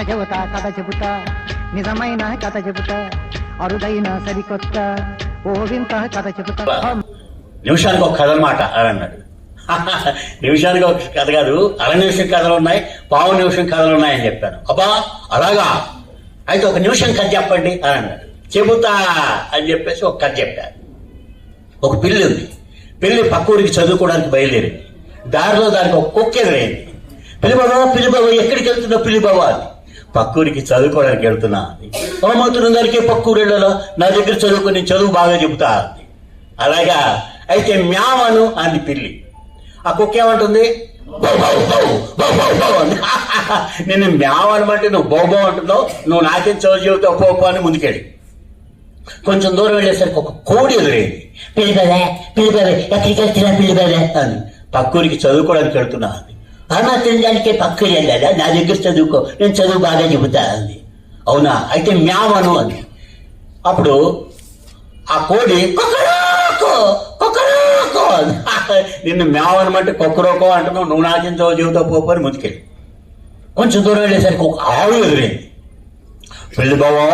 కథ చెబుతా కథ చెబుతా నిజమైన కథ చెబుతా అరుదైన సరికొత్త ఓ వింత కథ చెబుతా. నిమిషానికి ఒక కథ అనమాట అని అన్నాడు. నిమిషానికి ఒక కథ కాదు అర నిమిషం కథలు ఉన్నాయి పావు నిమిషం కథలు ఉన్నాయని చెప్పాను. అబ్బా అలాగా? అయితే ఒక నిమిషం కథ చెప్పండి అని అన్నాడు. చెబుతా అని చెప్పేసి ఒక కథ చెప్పాను ఒక పిల్లి ఉంది. పిల్లి పక్క ఊరికి చదువుకోవడానికి బయలుదేరింది. దారిలో దానికి ఒక కుక్క ఎదురైంది. పిల్లి బాబా పిల్లి ఎక్కడికి వెళ్తున్నావు పిల్లి అని. పక్కూరికి చదువుకోవడానికి వెళ్తున్నా అని మాత్రం దానికి పక్కూరు వెళ్ళాలో నా దగ్గర చదువుకుని నేను చదువు బాగా చెబుతా అంది. అలాగా అయితే మ్యామను అంది పిల్లి. ఆ కుక్క ఏమంటుంది? నేను మ్యావ్ అనమంటే నువ్వు బౌ అంటున్నావు. నువ్వు నాకేం చదువు చెబుతావు పోపు అని ముందుకెళ్ళి. కొంచెం దూరం వెళ్ళేసరికి ఒక కోడి ఎదురైంది. పిల్లిపదే పిల్లిపదే ఎక్కడికి వెళ్తున్నా పిల్లిపదే అని పక్కూరికి చదువుకోవడానికి వెళ్తున్నా అని అన్నా తినడానికి పక్కకి వెళ్ళాలా నా దగ్గర చదువుకో. నేను చదువు బాగా చెబుతా అంది. అవునా? అయితే మ్యావను అని అప్పుడు ఆ కోడి కుక్కరోకో కొక్కరోకో నిన్ను నిన్ను మ్యావనమంటే కొక్కరోకో అంటున్నావు. నువ్వు నాకేం చదువు చెబుతావు అని ముందుకెళ్ళి. కొంచెం దూరం వెళ్ళేసరికి ఒక ఆవు ఎదురైంది. పెళ్ళి బావా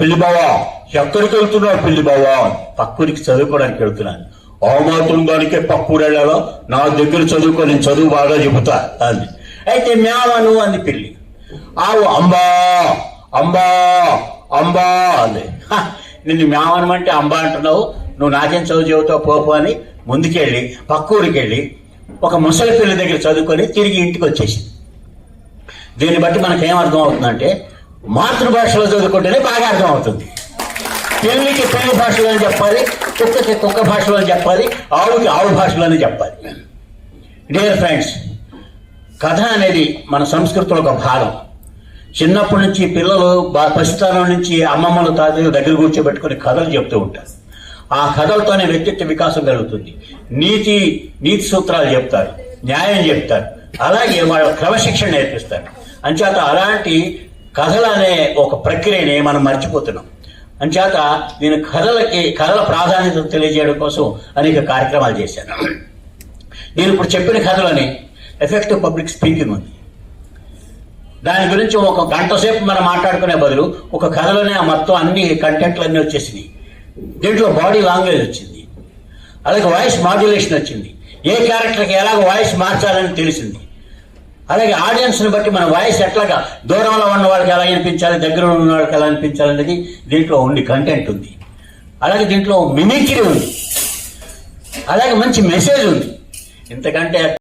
పెళ్ళి బావా ఎక్కడికి వెళ్తున్నావు పెళ్ళి బావా? పక్కూరికి చదువుకోవడానికి వెళ్తున్నాను. ఆ మాత్రం దానికే పక్కూరు వెళ్ళాలో నా దగ్గర చదువుకో నేను చదువు బాగా చెబుతా అంది. అయితే మేమను అంది పిల్లి. ఆవు అంబా అంబా అంబా అంది. "హ, నిన్ను మేమనమంటే అంబా అంటున్నావు. నువ్వు నాకేం చదువు చెబుతావు పోపు అని ముందుకెళ్ళి పక్కూరికి వెళ్ళి ఒక ముసలి పిల్ల దగ్గర చదువుకొని తిరిగి ఇంటికి వచ్చేసింది. దీన్ని బట్టి మనకి ఏం అర్థం అవుతుందంటే మాతృభాషలో చదువుకుంటేనే బాగా అర్థం అవుతుంది పెళ్ళికి తెలుగు భాషలో చెప్పాలి? కుక్కకి కుక్క భాషలోనే చెప్పాలి ఆవుకి ఆవు భాషలోనే చెప్పాలి. డియర్ ఫ్రెండ్స్ కథ అనేది మన సంస్కృతిలో ఒక భాగం. చిన్నప్పటి నుంచి పిల్లలు బా- పసితనం నుంచి అమ్మమ్మలు తాతయ్యలు దగ్గర కూర్చోబెట్టుకుని కథలు చెప్తూ ఉంటారు. ఆ కథలతోనే వ్యక్తిత్వ వికాసం జరుగుతుంది నీతి నీతి సూత్రాలు చెప్తారు న్యాయం చెప్తారు అలాగే వాళ్ళ క్రమశిక్షణ నేర్పిస్తారు. అంచేత అలాంటి కథలు అనే ఒక ప్రక్రియని మనం మర్చిపోతున్నాం. అంచేత నేను కథలకి కథల ప్రాధాన్యత తెలియజేయడం కోసం అనేక కార్యక్రమాలు చేశాను. నేను ఇప్పుడు చెప్పిన కథలని ఎఫెక్టివ్ పబ్లిక్ స్పీకింగ్ ఉంది. దాని గురించి ఒక గంట సేపు మనం మాట్లాడుకునే బదులు ఒక కథలోనే ఆ మొత్తం అన్ని కంటెంట్లు అన్నీ వచ్చేసినాయి. దీంట్లో బాడీ లాంగ్వేజ్ వచ్చింది. అలాగే వాయిస్ మాడ్యులేషన్ వచ్చింది. ఏ క్యారెక్టర్కి ఎలాగ వాయిస్ మార్చాలని తెలిసింది. అలాగే ఆడియన్స్ని బట్టి మన వాయిస్ ఎట్లాగా దూరంలో ఉన్న వాళ్ళకి ఎలా వినిపించాలి దగ్గర ఉన్న వాళ్ళకి ఎలా అనిపించాలి అనేది దీంట్లో ఉండి కంటెంట్ ఉంది. అలాగే దీంట్లో మిమిక్రీ ఉంది. అలాగే మంచి మెసేజ్ ఉంది. ఇంతకంటే